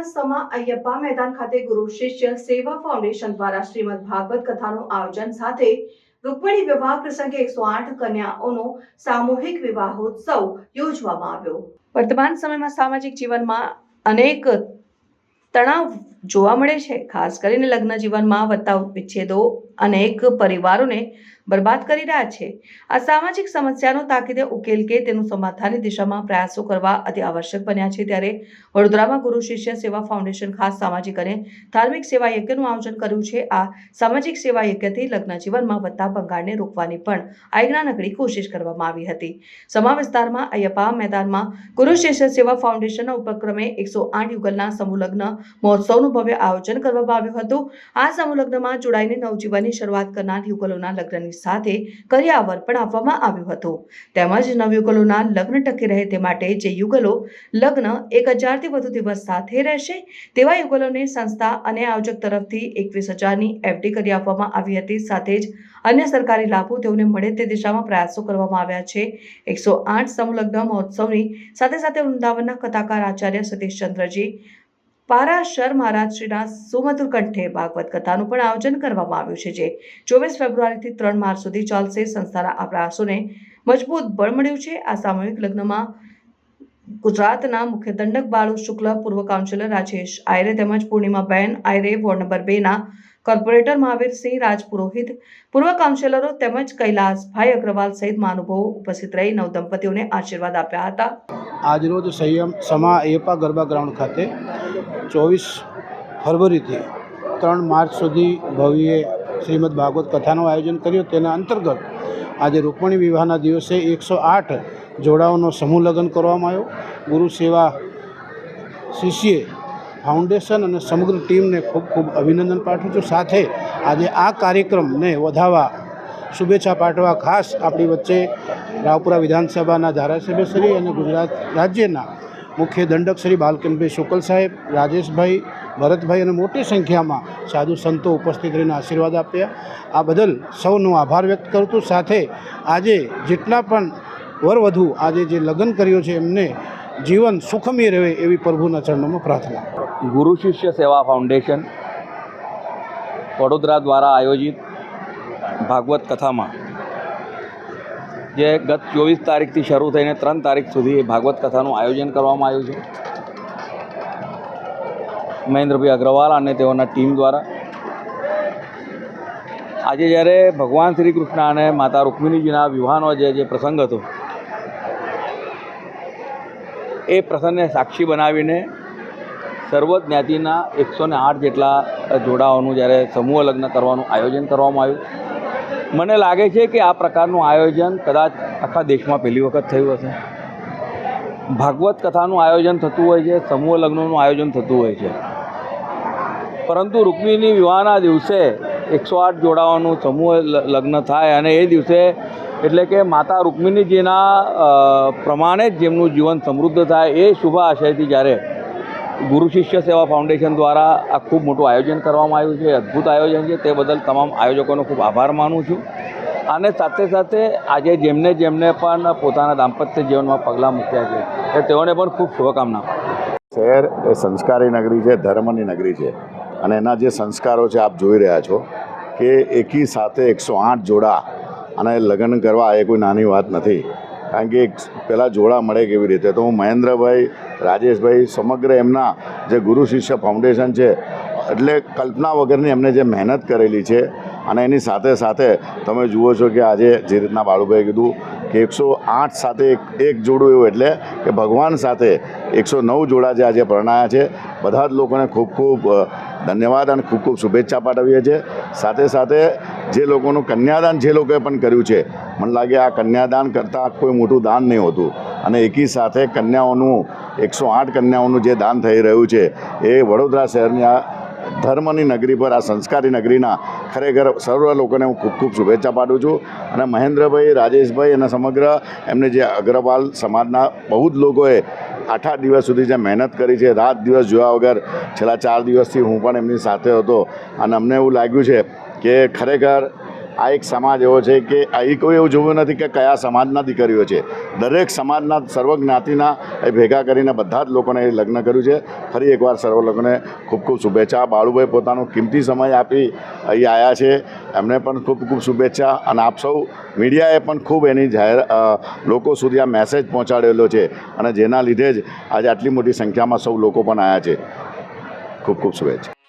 શહેરના સમા અયપ્પા મેદાન ખાતે ગુરુ શિષ્ય સેવા ફાઉન્ડેશન દ્વારા શ્રીમદ ભાગવત કથાનું આયોજન સાથે રૂકમણી વિવાહ પ્રસંગે એકસો આઠ કન્યાઓનો સામૂહિક વિવાહોત્સવ યોજવામાં આવ્યો. વર્તમાન સમયમાં સામાજિક જીવનમાં અનેક તણાવ જોવા મળે છે. ખાસ કરીને લગ્ન જીવનમાં વધતા વિચ્છેદો અનેક પરિવારોને બરબાદ કરી રહ્યા છે. આ સામાજિક સમસ્યાનો તાકીદે ઉકેલ કે તેનું સમાધાનની દિશામાં પ્રયાસો કરવા અતિ આવશ્યક બન્યા છે. ત્યારે વડોદરામાં ગુરુ શિષ્ય સેવા ફાઉન્ડેશન ખાસ સામાજિક અને ધાર્મિક સેવા યજ્ઞનું આયોજન કર્યું છે. આ સામાજિક સેવા યજ્ઞથી લગ્ન જીવનમાં વધતા ભંગાણને રોકવાની પણ આજ્ઞાનકડી કોશિશ કરવામાં આવી હતી. સમા વિસ્તારમાં અયપ્પા મેદાનમાં ગુરુ શિષ્ય સેવા ફાઉન્ડેશનના ઉપક્રમે એકસો આઠ યુગલના સમૂહ લગ્ન મહોત્સવનું ભવ્ય આયોજન કરવામાં આવ્યું હતું. આ સમૂહ લગ્નમાં જોડાઈને નવજીવનની શરૂઆત કરનાર યુગલોના લગ્નની સાથે કર્યાવર પણ આપવામાં આવ્યું હતું. તેમજ નવયુગલોના લગ્ન ટકી રહે તે માટે જે યુગલો લગ્ન એક હજારથી વધુ દિવસ સાથે રહેશે, તેવા યુગલોને સંસ્થા અને આયોજક તરફથી એકવીસ હજારની એફડી કરી આપવામાં આવી હતી. સાથે જ અન્ય સરકારી લાભો તેઓને મળે તે દિશામાં પ્રયાસો કરવામાં આવ્યા છે. એકસો આઠ સમૂહ લગ્ન મહોત્સવની સાથે સાથે વૃંદાવનના કથાકાર આચાર્ય સતીશચંદ્રજી પારાશર મહારાજ શ્રીના સુમધુર કંઠે ભાગવત કથાનું પણ આયોજન કરવામાં આવ્યું છે, જે ચોવીસ ફેબ્રુઆરીથી ત્રણ માર્ચ સુધી ચાલશે. સંસ્થાના આ પ્રયાસોને મજબૂત બળ મળ્યું છે. આ સામૂહિક લગ્નમાં ગુજરાતના મુખ્ય દંડક બાળુ શુક્લ, પૂર્વ કાઉન્સિલર રાજેશ આયરે તેમજ પૂર્ણિમાબેન આયરે, વોર્ડ નંબર બેના કોર્પોરેટર મહાવીરસિંહ રાજપુરોહિત પૂર્વ કાઉન્સિલરો તેમજ કૈલાસભાઈ અગ્રવાલ સહિત મહાનુભાવો ઉપસ્થિત રહી નવદંપતિઓને આશીર્વાદ આપ્યા હતા. આજરોજ સંયમ સમા એપા ગરબા ગ્રાઉન્ડ ખાતે ચોવીસ ફરવરીથી ત્રણ માર્ચ સુધી ભવ્યએ શ્રીમદ ભાગવત કથાનું આયોજન કર્યું. તેના અંતર્ગત આજે રૂકમણી વિવાહના દિવસે એકસો આઠ જોડાઓનો સમૂહ લગ્ન કરવામાં આવ્યો. ગુરુ સેવા શિષ્યે ફાઉન્ડેશન અને સમગ્ર ટીમને ખૂબ ખૂબ અભિનંદન પાઠવું છું. સાથે આજે આ કાર્યક્રમને વધાવવા શુભેચ્છા પાઠવા ખાસ આપણી વચ્ચે રાવપુરા વિધાનસભાના ધારાસભ્ય શ્રી અને ગુજરાત રાજ્યના મુખ્ય દંડક શ્રી બાલકનભાઈ શુકલ સાહેબ, રાજેશભાઈ ભરતભાઈ અને મોટી સંખ્યામાં સાધુ સંતો ઉપસ્થિત રહીને આશીર્વાદ આપ્યા. આ બદલ સૌનો આભાર વ્યક્ત કરું છું. સાથે આજે જેટલા પણ વરવધુ આજે જે લગ્ન કર્યું છે, એમને જીવન સુખમય રહે એવી પ્રભુના ચરણોમાં પ્રાર્થના. ગુરુ શિષ્ય સેવા ફાઉન્ડેશન વડોદરા દ્વારા આયોજિત ભાગવત કથામાં જે ગત ચોવીસ તારીખથી શરૂ થઈને ત્રણ તારીખ સુધી ભાગવત કથાનું આયોજન કરવામાં આવ્યું છે. મહેન્દ્રભાઈ અગ્રવાલ અને તેઓના ટીમ દ્વારા. આજે જ્યારે ભગવાન શ્રી કૃષ્ણ અને માતા રૂક્મિણીજીના વિવાહનો જે જે પ્રસંગ હતો, એ પ્રસંગને સાક્ષી બનાવીને સર્વ જ્ઞાતિના એકસો ને આઠ જેટલા જોડાઓનું જ્યારે સમૂહ લગ્ન કરવાનું આયોજન કરવામાં આવ્યું. મને લાગે છે કે આ પ્રકારનું આયોજન કદાચ આખા દેશમાં પહેલી વખત થયું હશે. ભાગવત કથાનું આયોજન થતું હોય છે, સમૂહ લગ્નનું આયોજન થતું હોય છે. પરંતુ રૂકમિણી વિવાહના દિવસે એકસો આઠ જોડાવાનું સમૂહ લગ્ન થાય અને એ દિવસે એટલે કે માતા રૂકમિણીજીના પ્રમાણે જ જેમનું જીવન સમૃદ્ધ થાય એ શુભ આશયથી જ્યારે ગુરુ શિષ્ય સેવા ફાઉન્ડેશન દ્વારા આ ખૂબ મોટું આયોજન કરવામાં આવ્યું છે અદ્ભુત આયોજન છે. તે બદલ તમામ આયોજકોનો ખૂબ આભાર માનું છું. અને સાથે સાથે આજે જેમને જેમને પણ પોતાના દાંપત્ય જીવનમાં પગલાં મૂક્યા છે, એ તેઓને પણ ખૂબ શુભકામના. શહેર એ સંસ્કારી નગરી છે, ધર્મની નગરી છે. અને એના જે સંસ્કારો છે, આપ જોઈ રહ્યા છો કે એકી સાથે એકસો આઠ જોડા અને લગ્ન કરવા એ કોઈ નાની વાત નથી. કારણ કે પહેલાં જોડા મળે કેવી રીતે? તો હું મહેન્દ્રભાઈ, રાજેશભાઈ સમગ્ર એમના જે ગુરુ શિષ્ય ફાઉન્ડેશન છે, એટલે કલ્પના વગરની એમને જે મહેનત કરેલી છે અને એની સાથે સાથે તમે જુઓ છો કે આજે જે રીતના બાળુભાઈએ કીધું કે એકસો આઠ સાથે એક જોડું એવું એટલે કે ભગવાન સાથે એકસો નવ જોડા જે આજે પરણાયા છે. બધા જ લોકોને ખૂબ ખૂબ ધન્યવાદ અને ખૂબ ખૂબ શુભેચ્છા પાઠવીએ છીએ. સાથે સાથે જે લોકોનું કન્યાદાન જે લોકોએ પણ કર્યું છે, મને લાગે આ કન્યાદાન કરતાં કોઈ મોટું દાન નહીં હોતું. અને એકી સાથે કન્યાઓનું, એકસો આઠ કન્યાઓનું જે દાન થઈ રહ્યું છે, એ વડોદરા શહેરની આ ધર્મની નગરી પર આ સંસ્કારી નગરીના ખરેખર સર્વ લોકોને હું ખૂબ ખૂબ શુભેચ્છા પાડું છું. અને મહેન્દ્રભાઈ, રાજેશભાઈ અને સમગ્ર એમને જે અગ્રવાલ સમાજના બહુ જ લોકોએ આઠ આઠ દિવસ સુધી જે મહેનત કરી છે, રાત દિવસ જોયા વગર છેલ્લા ચાર દિવસથી હું પણ એમની સાથે હતો. અને અમને એવું લાગ્યું છે કે ખરેખર આ એક સમાજ એવો છે કે અહીં કોઈ એવું જોયું નથી કે કયા સમાજના દીકરીઓ છે. દરેક સમાજના સર્વ જ્ઞાતિના એ ભેગા કરીને બધા જ લોકોને એ લગ્ન કર્યું છે. ફરી એકવાર સર્વ લોકોને ખૂબ ખૂબ શુભેચ્છા. બાળુભાઈ પોતાનો કિંમતી સમય આપી અહીં આવ્યા છે. એમને પણ ખૂબ ખૂબ શુભેચ્છા અને આપ સૌ મીડિયાએ પણ ખૂબ એની જાહેર લોકો સુધી આ મેસેજ પહોંચાડેલો છે અને જેના લીધે જ આજે આટલી મોટી સંખ્યામાં સૌ લોકો પણ આવ્યા છે. ખૂબ ખૂબ શુભેચ્છા.